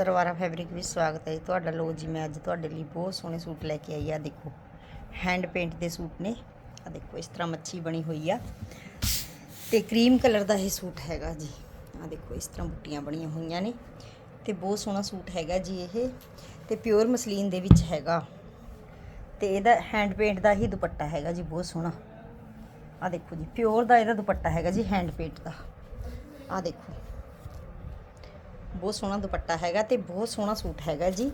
ਸਰਵਾਰਾ fabric ਵਿੱਚ ਸਵਾਗਤ ਹੈ ਜੀ। ਤੁਹਾਡਾ ਲੋ ਜੀ, ਮੈਂ ਅੱਜ ਤੁਹਾਡੇ ਲਈ ਬਹੁਤ ਸੋਹਣੇ ਸੂਟ ਲੈ ਕੇ ਆਈ ਆ। ਦੇਖੋ ਹੈਂਡ ਪੇਂਟ ਦੇ ਸੂਟ ਨੇ। ਆ ਦੇਖੋ, ਇਸ ਤਰ੍ਹਾਂ ਮੱਛੀ ਬਣੀ ਹੋਈ ਆ। ਤੇ ਕਰੀਮ ਕਲਰ ਦਾ ਇਹ ਸੂਟ ਹੈਗਾ ਜੀ। ਆ ਦੇਖੋ, ਇਸ ਤਰ੍ਹਾਂ ਬੁੱਟੀਆਂ ਬਣੀਆਂ ਹੋਈਆਂ ਨੇ। ਤੇ ਬਹੁਤ ਸੋਹਣਾ ਸੂਟ ਹੈਗਾ ਜੀ ਇਹ। ਤੇ ਪਿਓਰ ਮਸਲੀਨ ਦੇ ਵਿੱਚ ਹੈਗਾ। ਤੇ ਇਹਦਾ ਹੈਂਡ ਪੇਂਟ ਦਾ ਹੀ ਦੁਪੱਟਾ ਹੈਗਾ ਜੀ, ਬਹੁਤ ਸੋਹਣਾ। ਆ ਦੇਖੋ ਜੀ ਪਿਓਰ ਦਾ ਇਹਦਾ ਦੁਪੱਟਾ ਹੈਗਾ ਜੀ ਹੈਂਡ ਪੇਂਟ ਦਾ। ਆ ਦੇਖੋ। ਬਹੁਤ ਸੋਹਣਾ ਦੁਪੱਟਾ ਹੈਗਾ ਤੇ ਬਹੁਤ ਸੋਹਣਾ ਸੂਟ ਹੈਗਾ ਜੀ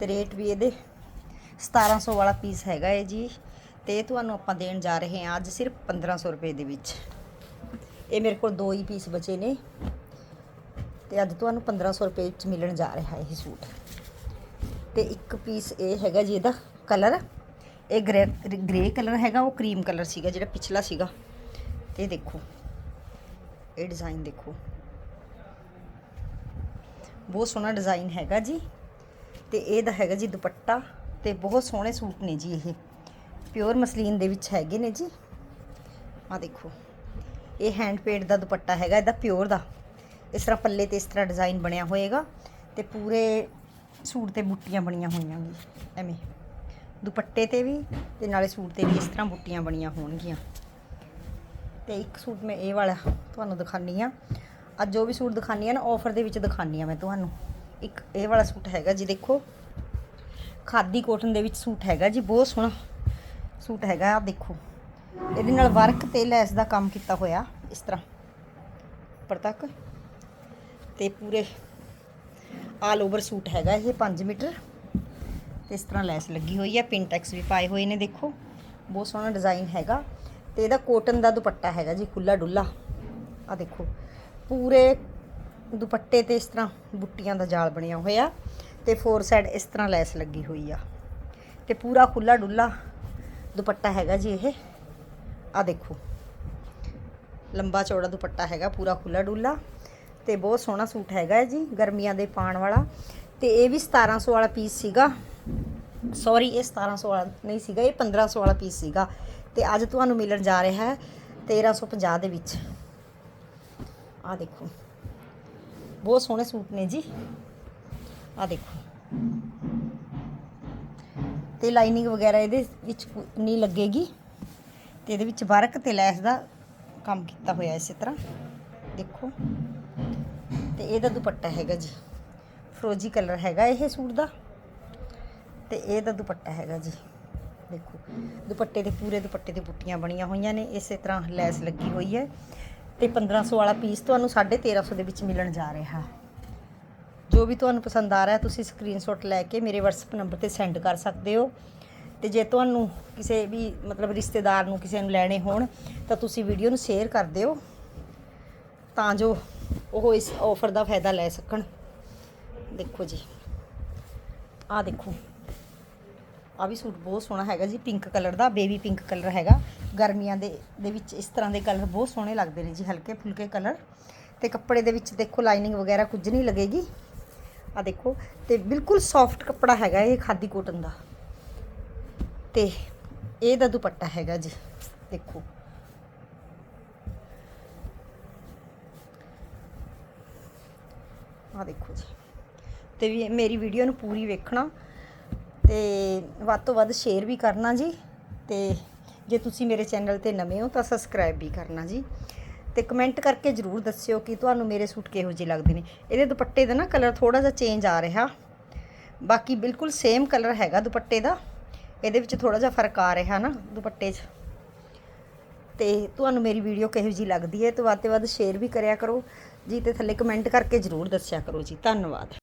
ਤੇ ਰੇਟ ਵੀ ਇਹਦੇ 1700 ਵਾਲਾ ਪੀਸ ਹੈਗਾ ਹੈ ਜੀ ਤੇ ਇਹ ਤੁਹਾਨੂੰ ਆਪਾਂ ਦੇਣ ਜਾ ਰਹੇ ਹਾਂ ਅੱਜ ਸਿਰਫ 1500 ਰੁਪਏ ਦੇ ਵਿੱਚ। ਇਹ ਮੇਰੇ ਕੋਲ ਦੋ ਹੀ ਪੀਸ ਬਚੇ ਨੇ ਤੇ ਅੱਜ ਤੁਹਾਨੂੰ 1500 ਰੁਪਏ ਵਿੱਚ ਮਿਲਣ ਜਾ ਰਿਹਾ ਇਹ ਸੂਟ। ਤੇ ਇੱਕ ਪੀਸ ਇਹ ਹੈਗਾ ਜੀ ਇਹਦਾ ਕਲਰ। ਇਹ ਗ੍ਰੇ ਗ੍ਰੇ ਕਲਰ ਹੈਗਾ, ਉਹ ਕਰੀਮ ਕਲਰ ਸੀਗਾ ਜਿਹੜਾ ਪਿਛਲਾ ਸੀਗਾ। ਇਹ ਦੇਖੋ, ਇਹ ਡਿਜ਼ਾਈਨ ਦੇਖੋ। ਬਹੁਤ ਸੋਹਣਾ ਡਿਜ਼ਾਈਨ ਹੈਗਾ ਜੀ। ਤੇ ਇਹਦਾ ਹੈਗਾ ਜੀ ਦੁਪੱਟਾ ਤੇ ਬਹੁਤ ਸੋਹਣੇ ਸੂਟ ਨੇ ਜੀ ਇਹ। ਪਿਓਰ ਮਸਲੀਨ ਦੇ ਵਿੱਚ ਹੈਗੇ ਨੇ ਜੀ। ਆ ਦੇਖੋ, ਇਹ ਹੈਂਡ ਪੇਡ ਦਾ ਦੁਪੱਟਾ ਹੈਗਾ, ਇਹਦਾ ਪਿਓਰ ਦਾ। ਇਸ ਤਰ੍ਹਾਂ ਪੱਲੇ ਤੇ ਇਸ ਤਰ੍ਹਾਂ ਡਿਜ਼ਾਈਨ ਬਣਿਆ ਹੋਏਗਾ ਤੇ ਪੂਰੇ ਸੂਟ ਤੇ ਬੁੱਟੀਆਂ ਬਣੀਆਂ ਹੋਈਆਂ ਵੀ ਐਵੇਂ। ਦੁਪੱਟੇ ਤੇ ਵੀ ਤੇ ਨਾਲੇ ਸੂਟ ਤੇ ਵੀ ਇਸ ਤਰ੍ਹਾਂ ਬੁੱਟੀਆਂ ਬਣੀਆਂ ਹੋਣਗੀਆਂ। ਤੇ ਇੱਕ ਸੂਟ ਮੈਂ ਇਹ ਵਾਲਾ ਤੁਹਾਨੂੰ ਦਿਖਾਨੀ ਆ ਅੱਜ ਜੋ ਵੀ ਸੂਟ ਦਿਖਾਨੀ ਆ ਨਾ ਆਫਰ ਦੇ ਵਿੱਚ ਦਿਖਾਨੀ ਆ ਮੈਂ ਤੁਹਾਨੂੰ। ਇੱਕ ਇਹ ਵਾਲਾ ਸੂਟ ਹੈਗਾ ਜੀ, ਦੇਖੋ। ਖਾਦੀ ਕੋਟਨ ਦੇ ਵਿੱਚ ਸੂਟ ਹੈਗਾ ਜੀ, ਬਹੁਤ ਸੋਹਣਾ ਸੂਟ ਹੈਗਾ ਆ ਦੇਖੋ। ਇਹਦੇ ਨਾਲ ਵਰਕ ਤੇ ਲੈਸ ਦਾ ਕੰਮ ਕੀਤਾ ਹੋਇਆ, ਇਸ ਤਰ੍ਹਾਂ। ਉੱਪਰ ਤੱਕ। ਤੇ ਪੂਰੇ ਆਲ ਓਵਰ ਸੂਟ ਹੈਗਾ ਇਹ 5 ਮੀਟਰ। ਤੇ ਇਸ ਤਰ੍ਹਾਂ ਲੈਸ ਲੱਗੀ ਹੋਈ ਹੈ ਪਿੰਟੈਕਸ ਵੀ ਪਾਏ ਹੋਏ ਨੇ, ਦੇਖੋ। ਬਹੁਤ ਸੋਹਣਾ ਡਿਜ਼ਾਈਨ ਹੈਗਾ। ਤੇ ਇਹਦਾ ਕੋਟਨ ਦਾ ਦੁਪੱਟਾ ਹੈਗਾ ਜੀ ਖੁੱਲਾ ਡੁੱਲਾ ਆ ਦੇਖੋ। ਪੂਰੇ ਦੁਪੱਟੇ ਤੇ ਇਸ ਤਰ੍ਹਾਂ ਬੁੱਟੀਆਂ ਦਾ ਜਾਲ ਬਣਿਆ ਹੋਇਆ ਤੇ ਫੋਰ ਸਾਈਡ ਇਸ ਤਰ੍ਹਾਂ ਲੈਸ ਲੱਗੀ ਹੋਈ ਆ। ਤੇ ਪੂਰਾ ਖੁੱਲਾ ਡੁੱਲਾ ਦੁਪੱਟਾ ਹੈਗਾ ਜੀ ਇਹ। ਆ ਦੇਖੋ। ਲੰਬਾ ਚੌੜਾ ਦੁਪੱਟਾ ਹੈਗਾ, ਪੂਰਾ ਖੁੱਲਾ ਡੁੱਲਾ ਤੇ ਬਹੁਤ ਸੋਹਣਾ ਸੂਟ ਹੈਗਾ ਹੈ ਜੀ, ਗਰਮੀਆਂ ਦੇ ਪਾਣ ਵਾਲਾ। ਤੇ ਇਹ ਵੀ 1700 ਵਾਲਾ ਪੀਸ ਸੀਗਾ। ਸੌਰੀ ਇਹ 1700 ਵਾਲਾ ਨਹੀਂ ਸੀਗਾ, ਇਹ 1500 ਵਾਲਾ ਪੀਸ ਸੀਗਾ। ਤੇ ਅੱਜ ਤੁਹਾਨੂੰ ਮਿਲਣ ਜਾ ਰਿਹਾ ਹੈ 1350 ਦੇ ਵਿੱਚ। ਆ ਦੇਖੋ। ਬਹੁਤ ਸੋਹਣੇ ਸੂਟ ਨੇ ਜੀ। ਆ ਦੇਖੋ। ਤੇ ਲਾਈਨਿੰਗ ਵਗੈਰਾ ਇਹਦੇ ਵਿੱਚ ਨਹੀਂ ਲੱਗੇਗੀ। ਤੇ ਇਹਦੇ ਵਿੱਚ ਵਰਕ ਤੇ ਲੈਸ ਦਾ ਕੰਮ ਕੀਤਾ ਹੋਇਆ ਇਸੇ ਤਰ੍ਹਾਂ। ਦੇਖੋ। ਤੇ ਇਹਦਾ ਦੁਪੱਟਾ ਹੈਗਾ ਜੀ। ਫਰੋਜੀ ਕਲਰ ਹੈਗਾ ਇਹ ਸੂਟ ਦਾ। ਤੇ ਇਹਦਾ ਦੁਪੱਟਾ ਹੈਗਾ ਜੀ। ਦੇਖੋ। ਦੁਪੱਟੇ ਦੇ ਪੂਰੇ ਦੁਪੱਟੇ ਤੇ ਬੁੱਟੀਆਂ ਬਣੀਆਂ ਹੋਈਆਂ ਨੇ। ਇਸੇ ਤਰ੍ਹਾਂ ਲੈਸ ਲੱਗੀ ਹੋਈ ਹੈ। ਤੇ 1500 ਵਾਲਾ ਪੀਸ ਤੁਹਾਨੂੰ 1350 ਦੇ ਵਿੱਚ ਮਿਲਣ ਜਾ ਰਿਹਾ। ਜੋ ਵੀ ਤੁਹਾਨੂੰ ਪਸੰਦ ਆ ਰਿਹਾ, ਤੁਸੀਂ ਸਕਰੀਨਸ਼ਾਟ ਲੈ ਕੇ ਮੇਰੇ WhatsApp ਨੰਬਰ ਤੇ ਸੈਂਡ ਕਰ ਸਕਦੇ ਹੋ। ਤੇ ਜੇ ਤੁਹਾਨੂੰ ਕਿਸੇ ਵੀ, ਮਤਲਬ ਰਿਸ਼ਤੇਦਾਰ ਨੂੰ ਕਿਸੇ ਨੂੰ ਲੈਣੇ ਹੋਣ, ਤਾਂ ਤੁਸੀਂ ਵੀਡੀਓ ਨੂੰ ਸ਼ੇਅਰ ਕਰ ਦਿਓ, ਤਾਂ ਜੋ ਉਹ ਇਸ ਆਫਰ ਦਾ ਫਾਇਦਾ ਲੈ ਸਕਣ। ਦੇਖੋ ਜੀ, ਆਹ ਦੇਖੋ। ਆ ਵੀ ਸੂਟ ਬਹੁਤ ਸੋਹਣਾ ਹੈਗਾ ਜੀ ਪਿੰਕ ਕਲਰ ਦਾ ਬੇਬੀ ਪਿੰਕ ਕਲਰ ਹੈਗਾ। ਗਰਮੀਆਂ ਦੇ ਦੇ ਵਿੱਚ ਇਸ ਤਰ੍ਹਾਂ ਦੇ ਕਲਰ ਬਹੁਤ ਸੋਹਣੇ ਲੱਗਦੇ ਨੇ ਜੀ, ਹਲਕੇ ਫੁਲਕੇ ਕਲਰ ਤੇ ਕੱਪੜੇ ਦੇ ਵਿੱਚ ਦੇਖੋ ਲਾਈਨਿੰਗ ਵਗੈਰਾ ਕੁਝ ਨਹੀਂ ਲੱਗੇਗੀ। ਆ ਦੇਖੋ, ਤੇ ਬਿਲਕੁਲ ਸੌਫਟ ਕੱਪੜਾ ਹੈਗਾ ਇਹ ਖਾਦੀ ਕੋਟਨ ਦਾ। ਤੇ ਇਹਦਾ ਦੁਪੱਟਾ ਹੈਗਾ ਜੀ, ਦੇਖੋ। ਆ ਦੇਖੋ ਜੀ। ਤੇ ਵੀ ਮੇਰੀ ਵੀਡੀਓ ਨੂੰ ਪੂਰੀ ਵੇਖਣਾ, ਤੇ ਵੱਧ ਤੋਂ ਵੱਧ ਸ਼ੇਅਰ ਵੀ ਕਰਨਾ ਜੀ, ਤੇ ਜੇ ਤੁਸੀਂ ਮੇਰੇ ਚੈਨਲ ਤੇ ਨਵੇਂ ਹੋ ਤਾਂ ਸਬਸਕ੍ਰਾਈਬ ਵੀ ਕਰਨਾ ਜੀ। ਤੇ ਕਮੈਂਟ ਕਰਕੇ ਜਰੂਰ ਦੱਸਿਓ ਕਿ ਤੁਹਾਨੂੰ ਮੇਰੇ ਸੂਟ ਕਿਹੋ ਜਿਹੇ ਲੱਗਦੇ ਨੇ। ਇਹਦੇ ਦੁਪੱਟੇ ਦਾ ਨਾ ਕਲਰ ਥੋੜਾ ਜਿਹਾ ਚੇਂਜ ਆ ਰਿਹਾ। ਬਾਕੀ ਬਿਲਕੁਲ ਸੇਮ ਕਲਰ ਹੈਗਾ ਦੁਪੱਟੇ ਦਾ। ਇਹਦੇ ਵਿੱਚ ਥੋੜਾ ਜਿਹਾ ਫ਼ਰਕ ਆ ਰਿਹਾ ਨਾ ਦੁਪੱਟੇ 'ਚ। ਤੇ ਤੁਹਾਨੂੰ ਮੇਰੀ ਵੀਡੀਓ ਕਿਹੋ ਜਿਹੀ ਲੱਗਦੀ ਹੈ ਤਾਂ ਵੱਧ ਤੋਂ ਵੱਧ ਸ਼ੇਅਰ ਵੀ ਕਰਿਆ ਕਰੋ। ਜੀ ਤੇ ਥੱਲੇ ਕਮੈਂਟ ਕਰਕੇ ਜਰੂਰ ਦੱਸਿਆ ਕਰੋ ਜੀ। ਧੰਨਵਾਦ।